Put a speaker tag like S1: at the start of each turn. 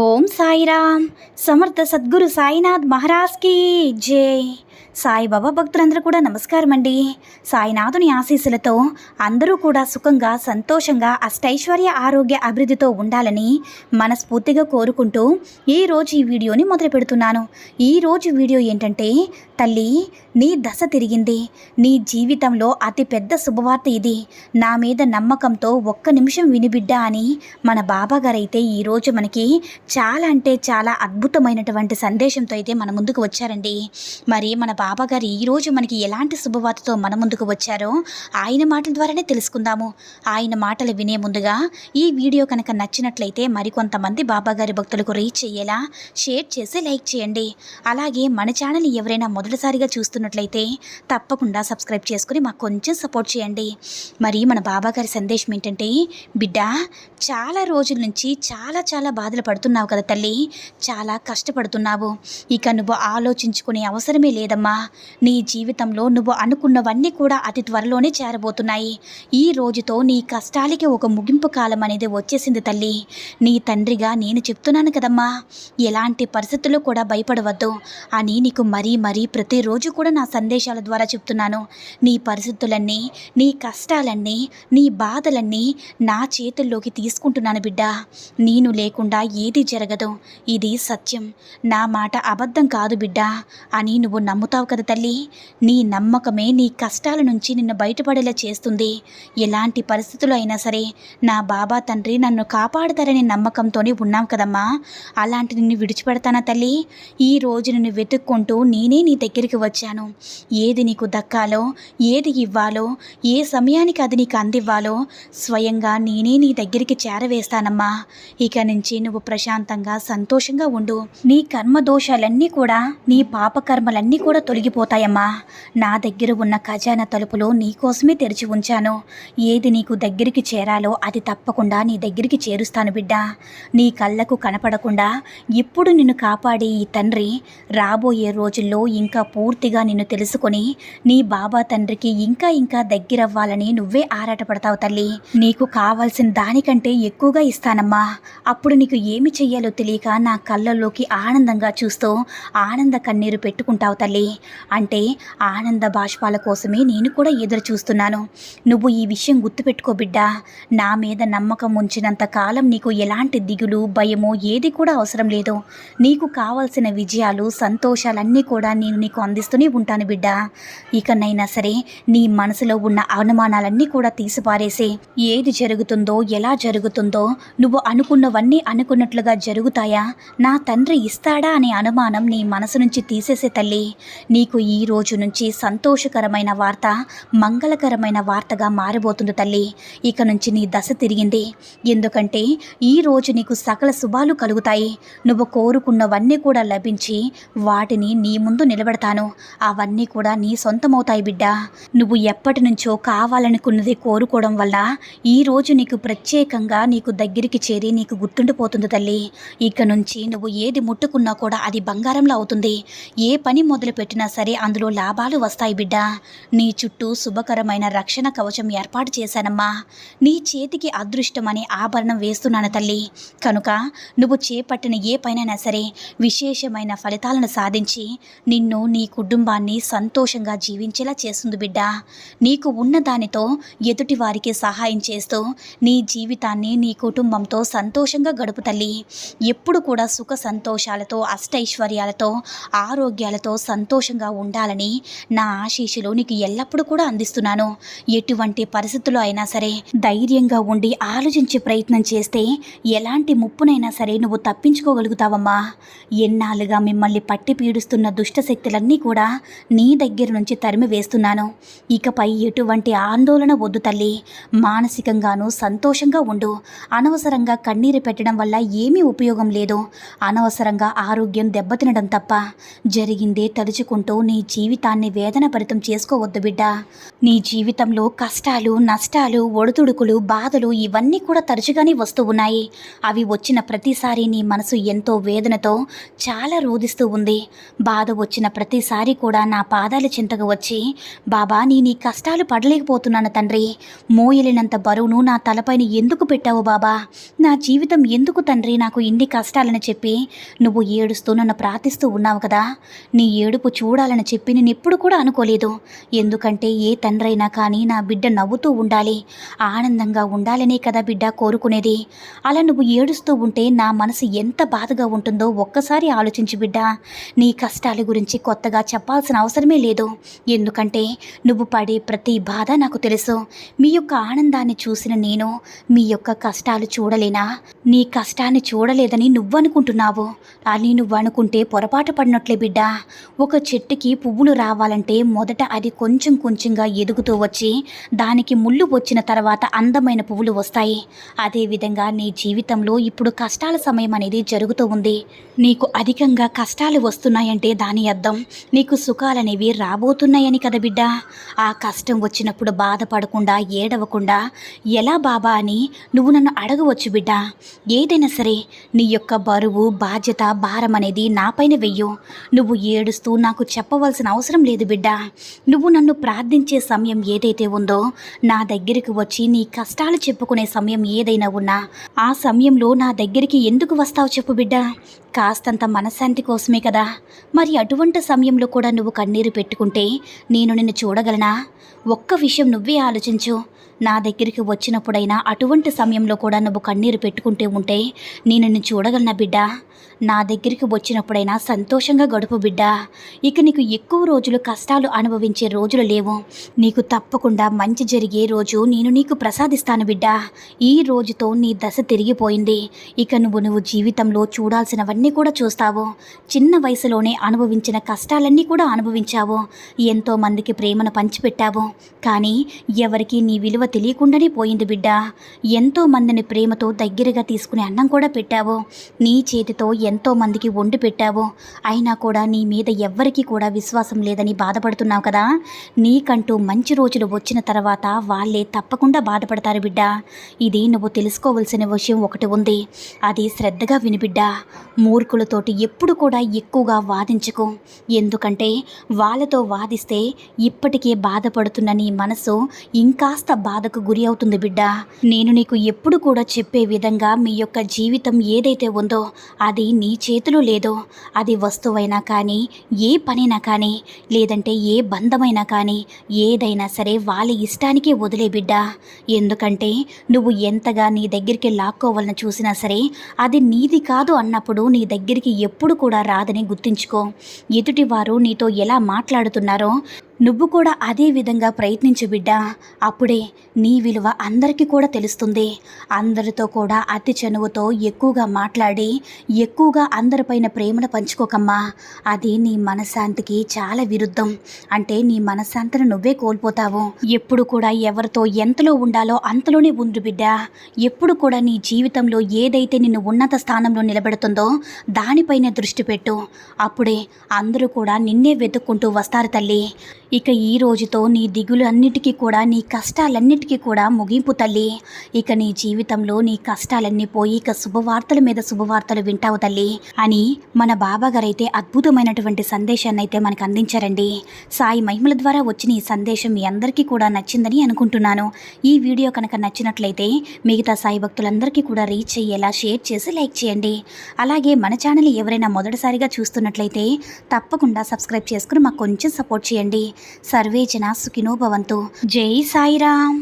S1: ఓం సాయిరామ్. సమర్థ సద్గురు సాయినాథ్ మహారాజ్కి జై. సాయిబాబా భక్తులందరూ కూడా నమస్కారం అండి సాయినాథుని ఆశీస్సులతో అందరూ కూడా సుఖంగా సంతోషంగా అష్టైశ్వర్య ఆరోగ్య అభివృద్ధితో ఉండాలని మనస్ఫూర్తిగా కోరుకుంటూ ఈరోజు ఈ వీడియోని మొదలు పెడుతున్నాను. ఈరోజు వీడియో ఏంటంటే తల్లి నీ దశ తిరిగింది. నీ జీవితంలో అతిపెద్ద శుభవార్త ఇది. నా మీద నమ్మకంతో ఒక్క నిమిషం వినిబిడ్డా అని మన బాబా గారైతే ఈరోజు మనకి చాలా అంటే చాలా అద్భుతమైనటువంటి సందేశంతో అయితే మన ముందుకు వచ్చారండి. మరి మన బాబా గారు ఈరోజు మనకి ఎలాంటి శుభవార్తతో మన ముందుకు వచ్చారో ఆయన మాటల ద్వారానే తెలుసుకుందాము. ఆయన మాటలు వినే ముందుగా ఈ వీడియో కనుక నచ్చినట్లయితే మరికొంతమంది బాబాగారి భక్తులకు రీచ్ అయ్యేలా షేర్ చేసి లైక్ చేయండి. అలాగే మన ఛానల్ ఎవరైనా మొదటిసారిగా చూస్తున్నట్లయితే తప్పకుండా సబ్స్క్రైబ్ చేసుకుని మాకు కొంచెం సపోర్ట్ చేయండి. మరి మన బాబాగారి సందేశం ఏంటంటే బిడ్డ చాలా రోజుల నుంచి చాలా చాలా బాధలు పడుతున్నావు కదా తల్లి చాలా కష్టపడుతున్నావు. ఇక నువ్వు ఆలోచించుకునే అవసరమే లేదమ్మా. నీ జీవితంలో నువ్వు అనుకున్నవన్నీ కూడా అతి త్వరలోనే చేరబోతున్నాయి. ఈ రోజుతో నీ కష్టాలకి ఒక ముగింపు కాలం అనేది వచ్చేసింది తల్లి. నీ తండ్రిగా నేను చెప్తున్నాను కదమ్మా ఎలాంటి పరిస్థితులు కూడా భయపడవద్దు అని నీకు మరీ మరీ ప్రతిరోజు కూడా నా సందేశాల ద్వారా చెప్తున్నాను. నీ పరిస్థితులన్నీ నీ కష్టాలన్నీ నీ బాధలన్నీ నా చేతుల్లోకి తీసుకుంటున్నాను బిడ్డ. నేను లేకుండా ఏది జరగదు. ఇది సత్యం. నా మాట అబద్ధం కాదు బిడ్డా అని నువ్వు నమ్ముతావు కదా తల్లి. నీ నమ్మకమే నీ కష్టాల నుంచి నిన్ను బయటపడేలా చేస్తుంది. ఎలాంటి పరిస్థితులు అయినా సరే నా బాబా తండ్రి నన్ను కాపాడతారనే నమ్మకంతోనే ఉన్నాం కదమ్మా. అలాంటి నిన్ను విడిచిపెడతానా తల్లి? ఈ రోజు నిన్ను వెతుక్కుంటూ నేనే నీ దగ్గరికి వచ్చాను. ఏది నీకు దక్కాలో ఏది ఇవ్వాలో ఏ సమయానికి అది నీకు అందివ్వాలో స్వయంగా నేనే నీ దగ్గరికి చేరవేస్తానమ్మా. ఇక నుంచి నువ్వు ప్రశ్న ప్రశాంతంగా సంతోషంగా ఉండు. నీ కర్మ దోషాలన్నీ కూడా నీ పాప కర్మలన్నీ కూడా తొలగిపోతాయమ్మా. నా దగ్గర ఉన్న ఖజానా తలుపులు నీకోసమే తెరిచి ఉంచాను. ఏది నీకు దగ్గరికి చేరాలో అది తప్పకుండా నీ దగ్గరికి చేరుస్తాను బిడ్డ. నీ కళ్ళకు కనపడకుండా ఎప్పుడు నిన్ను కాపాడే ఈ తండ్రి రాబోయే రోజుల్లో ఇంకా పూర్తిగా నిన్ను తెలుసుకొని నీ బాబా తండ్రికి ఇంకా ఇంకా దగ్గరవ్వాలని నువ్వే ఆరాటపడతావు తల్లి. నీకు కావాల్సిన దానికంటే ఎక్కువగా ఇస్తానమ్మా. అప్పుడు నీకు ఏమి చెయ్యాలో తెలియక నా కళ్ళల్లోకి ఆనందంగా చూస్తూ ఆనంద కన్నీరు పెట్టుకుంటావు తల్లి. అంటే ఆనంద బాష్పాల కోసమే నేను కూడా ఎదురు చూస్తున్నాను. నువ్వు ఈ విషయం గుర్తుపెట్టుకో బిడ్డా. నా మీద నమ్మకం ఉంచినంత కాలం నీకు ఎలాంటి దిగులు భయము ఏది కూడా అవసరం లేదు. నీకు కావాల్సిన విజయాలు సంతోషాలన్నీ కూడా నేను నీకు అందిస్తూనే ఉంటాను బిడ్డ. ఇకనైనా సరే నీ మనసులో ఉన్న అనుమానాలన్నీ కూడా తీసిపారేసి. ఏది జరుగుతుందో ఎలా జరుగుతుందో నువ్వు అనుకున్నవన్నీ అనుకున్నట్లు అనుకున్నట్లుగా జరుగుతాయా? నా తండ్రి ఇస్తాడా అనే అనుమానం నీ మనసు నుంచి తీసేసే తల్లి. నీకు ఈ రోజు నుంచి సంతోషకరమైన వార్త మంగళకరమైన వార్తగా మారిపోతుంది తల్లి. ఇక నుంచి నీ దశ తిరిగింది. ఎందుకంటే ఈ రోజు నీకు సకల శుభాలు కలుగుతాయి. నువ్వు కోరుకున్నవన్నీ కూడా లభించి వాటిని నీ ముందు నిలబెడతాను. అవన్నీ కూడా నీ సొంతమవుతాయి బిడ్డ. నువ్వు ఎప్పటి నుంచో కావాలనుకున్నది కోరుకోవడం వల్ల ఈ రోజు నీకు ప్రత్యేకంగా నీకు దగ్గరికి చేరి నీకు గుర్తుండిపోతుంది తల్లి. ఇక నుంచి నువ్వు ఏది ముట్టుకున్నా కూడా అది బంగారంలో అవుతుంది. ఏ పని మొదలు పెట్టినా సరే అందులో లాభాలు వస్తాయి బిడ్డ. నీ చుట్టూ శుభకరమైన రక్షణ కవచం ఏర్పాటు చేశానమ్మా. నీ చేతికి అదృష్టం అనే ఆభరణం వేస్తున్నాను తల్లి. కనుక నువ్వు చేపట్టిన ఏ పనైనా సరే విశేషమైన ఫలితాలను సాధించి నిన్ను నీ కుటుంబాన్ని సంతోషంగా జీవించేలా చేస్తుంది బిడ్డ. నీకు ఉన్న దానితో ఎదుటి వారికి సహాయం చేస్తూ నీ జీవితాన్ని నీ కుటుంబంతో సంతోషంగా గడుపు తల్లి. ఎప్పుడు కూడా సుఖ సంతోషాలతో అష్టైశ్వర్యాలతో ఆరోగ్యాలతో సంతోషంగా ఉండాలని నా ఆశీస్సులు నీకు ఎల్లప్పుడూ కూడా అందిస్తున్నాను. ఎటువంటి పరిస్థితుల్లో అయినా సరే ధైర్యంగా ఉండి ఆలోచించే ప్రయత్నం చేస్తే ఎలాంటి ముప్పునైనా సరే నువ్వు తప్పించుకోగలుగుతావమ్మా. ఎన్నాళ్ళుగా మిమ్మల్ని పట్టి పీడిస్తున్న దుష్ట శక్తులన్నీ కూడా నీ దగ్గర నుంచి తరిమి వేస్తున్నాను. ఇకపై ఎటువంటి ఆందోళన వద్దు తల్లి. మానసికంగానూ సంతోషంగా ఉండు. అనవసరంగా కన్నీరు పెట్టడం వల్ల ఏమీ ఉపయోగం లేదు. అనవసరంగా ఆరోగ్యం దెబ్బతినడం తప్ప. జరిగిందే తలుచుకుంటూ నీ జీవితాన్ని వేదన భరితం చేసుకోవద్దు బిడ్డ. నీ జీవితంలో కష్టాలు నష్టాలు ఒడుతుడుకులు బాధలు ఇవన్నీ కూడా తరచుగానే వస్తూ ఉన్నాయి. అవి వచ్చిన ప్రతిసారి నీ మనసు ఎంతో వేదనతో చాలా రోధిస్తూ ఉంది. బాధ వచ్చిన ప్రతిసారి కూడా నా పాదాల చింతకు వచ్చి బాబా నీ నీ కష్టాలు పడలేకపోతున్నాను తండ్రి. మోయలినంత బరువును నా తలపైన ఎందుకు పెట్టావు బాబా? నా జీవితం ఎందుకు తండ్రి? నాకు ఇన్ని కష్టాలని చెప్పి నువ్వు ఏడుస్తూ నన్ను ప్రార్థిస్తూ ఉన్నావు కదా. నీ ఏడుపు చూడాలని చెప్పి నేను ఎప్పుడు కూడా అనుకోలేదు. ఎందుకంటే ఏ తండ్రైనా కానీ నా బిడ్డ నవ్వుతూ ఉండాలి ఆనందంగా ఉండాలనే కదా బిడ్డ కోరుకునేది. అలా నువ్వు ఏడుస్తూ ఉంటే నా మనసు ఎంత బాధగా ఉంటుందో ఒక్కసారి ఆలోచించు బిడ్డ. నీ కష్టాల గురించి కొత్తగా చెప్పాల్సిన అవసరమే లేదు. ఎందుకంటే నువ్వు పడే ప్రతి బాధ నాకు తెలుసు. మీ యొక్క ఆనందాన్ని చూసిన నేను మీ యొక్క కష్టాలు చూడలేనా? నీ కష్టాన్ని చూడలేదని నువ్వు అనుకుంటున్నావు అని నువ్వు అనుకుంటే పొరపాటు పడినట్లే బిడ్డ. ఒక చెట్టుకి పువ్వులు రావాలంటే మొదట అది కొంచెం కొంచెంగా ఎదుగుతూ వచ్చి దానికి ముళ్ళు వచ్చిన తర్వాత అందమైన పువ్వులు వస్తాయి. అదేవిధంగా నీ జీవితంలో ఇప్పుడు కష్టాల సమయం అనేది జరుగుతూ ఉంది. నీకు అధికంగా కష్టాలు వస్తున్నాయంటే దాని అర్థం నీకు సుఖాలనేవి రాబోతున్నాయని కదా బిడ్డ. ఆ కష్టం వచ్చినప్పుడు బాధపడకుండా ఏడవకుండా ఎలా బాబా అని నువ్వు నన్ను అడగవచ్చు బిడ్డ. ఏదైనా సరే నీ యొక్క బరువు బాధ్యత భారం అనేది నాపైన వెయ్యు. నువ్వు ఏడుస్తూ నాకు చెప్పవలసిన అవసరం లేదు బిడ్డ. నువ్వు నన్ను ప్రార్థించే సమయం ఏదైతే ఉందో నా దగ్గరికి వచ్చి నీ కష్టాలు చెప్పుకునే సమయం ఏదైనా ఉన్నా ఆ సమయంలో నా దగ్గరికి ఎందుకు వస్తావు చెప్పు బిడ్డ. కాస్తంత మనశ్శాంతి కోసమే కదా. మరి అటువంటి సమయంలో కూడా నువ్వు కన్నీరు పెట్టుకుంటే నేను నిన్ను చూడగలనా? ఒక్క విషయం నువ్వే ఆలోచించు. నా దగ్గరికి వచ్చినప్పుడైనా అటువంటి సమయంలో కూడా నువ్వు కన్నీరు పెట్టుకుంటే ఉంటే నేను నిన్ను చూడగలనా బిడ్డ? నా దగ్గరికి వచ్చినప్పుడైనా సంతోషంగా గడుపు బిడ్డ. ఇక నీకు ఎక్కువ రోజులు కష్టాలు అనుభవించే రోజులు లేవు. నీకు తప్పకుండా మంచి జరిగే రోజు నేను నీకు ప్రసాదిస్తాను బిడ్డ. ఈ రోజుతో నీ దశ తిరిగిపోయింది. ఇక నువ్వు నువ్వు జీవితంలో చూడాల్సినవన్నీ కూడా చూస్తావు. చిన్న వయసులోనే అనుభవించిన కష్టాలన్నీ కూడా అనుభవించావు. ఎంతో మందికి ప్రేమను పంచిపెట్టావు. కానీ ఎవరికి నీ విలువ తెలియకుండానే పోయింది బిడ్డ. ఎంతో మందిని ప్రేమతో దగ్గరగా తీసుకుని అన్నం కూడా పెట్టావు. నీ చేతితో ఎంతో మందికి వండి పెట్టావు. అయినా కూడా నీ మీద ఎవ్వరికీ కూడా విశ్వాసం లేదని బాధపడుతున్నావు కదా. నీకంటూ మంచి రోజులు వచ్చిన తర్వాత వాళ్ళే తప్పకుండా బాధపడతారు బిడ్డ. ఇది నువ్వు తెలుసుకోవలసిన విషయం ఒకటి ఉంది. అది శ్రద్ధగా వినిబిడ్డ మూర్ఖులతోటి ఎప్పుడు కూడా ఎక్కువగా వాదించుకో. ఎందుకంటే వాళ్ళతో వాదిస్తే ఇప్పటికే బాధపడుతున్న నీ మనసు ఇంకాస్త బాధకు గురి అవుతుంది బిడ్డ. నేను నీకు ఎప్పుడు కూడా చెప్పే విధంగా మీ యొక్క జీవితం ఏదైతే ఉందో అది నీ చేతిలో లేదో అది వస్తువైనా కానీ ఏ పనైనా కానీ లేదంటే ఏ బంధమైనా కానీ ఏదైనా సరే వాళ్ళ ఇష్టానికే వదిలే బిడ్డ. ఎందుకంటే నువ్వు ఎంతగా నీ దగ్గరికి లాక్కోవాలని చూసినా సరే అది నీది కాదు అన్నప్పుడు నీ దగ్గరికి ఎప్పుడు కూడా రాదని గుర్తుంచుకో. ఎదుటివారు నీతో ఎలా మాట్లాడుతున్నారో నువ్వు కూడా అదే విధంగా ప్రయత్నించు బిడ్డ. అప్పుడే నీ విలువ అందరికీ కూడా తెలుస్తుంది. అందరితో కూడా అతి చనువుతో ఎక్కువగా మాట్లాడి ఎక్కువగా అందరిపైన ప్రేమను పంచుకోకమ్మా. అది నీ మనశ్శాంతికి చాలా విరుద్ధం. అంటే నీ మనశ్శాంతిని నువ్వే కోల్పోతావు. ఎప్పుడు కూడా ఎవరితో ఎంతలో ఉండాలో అంతలోనే ఉండు బిడ్డా. ఎప్పుడు కూడా నీ జీవితంలో ఏదైతే నిన్ను ఉన్నత స్థానంలో నిలబెడుతుందో దానిపైనే దృష్టి పెట్టు. అప్పుడే అందరూ కూడా నిన్నే వెతుక్కుంటూ వస్తారు తల్లి. ఇక ఈ రోజుతో నీ దిగులు అన్నిటికీ కూడా నీ కష్టాలన్నిటికీ కూడా ముగింపు తల్లి. ఇక నీ జీవితంలో నీ కష్టాలన్నీ పోయి ఇక శుభవార్తల మీద శుభవార్తలు వింటావు తల్లి. అని మన బాబా గారైతే అద్భుతమైనటువంటి సందేశాన్ని అయితే మనకు అందించారండి. సాయి మహిమల ద్వారా వచ్చిన ఈ సందేశం మీ అందరికీ కూడా నచ్చిందని అనుకుంటున్నాను. ఈ వీడియో కనుక నచ్చినట్లయితే మిగతా సాయి భక్తులందరికీ కూడా రీచ్ అయ్యేలా షేర్ చేసి లైక్ చేయండి. అలాగే మన ఛానల్ ఎవరైనా మొదటిసారిగా చూస్తున్నట్లయితే తప్పకుండా సబ్స్క్రైబ్ చేసుకుని మాకు కొంచెం సపోర్ట్ చేయండి. సర్వే జన సుఖినో భవంతు. జై సాయిరామ్.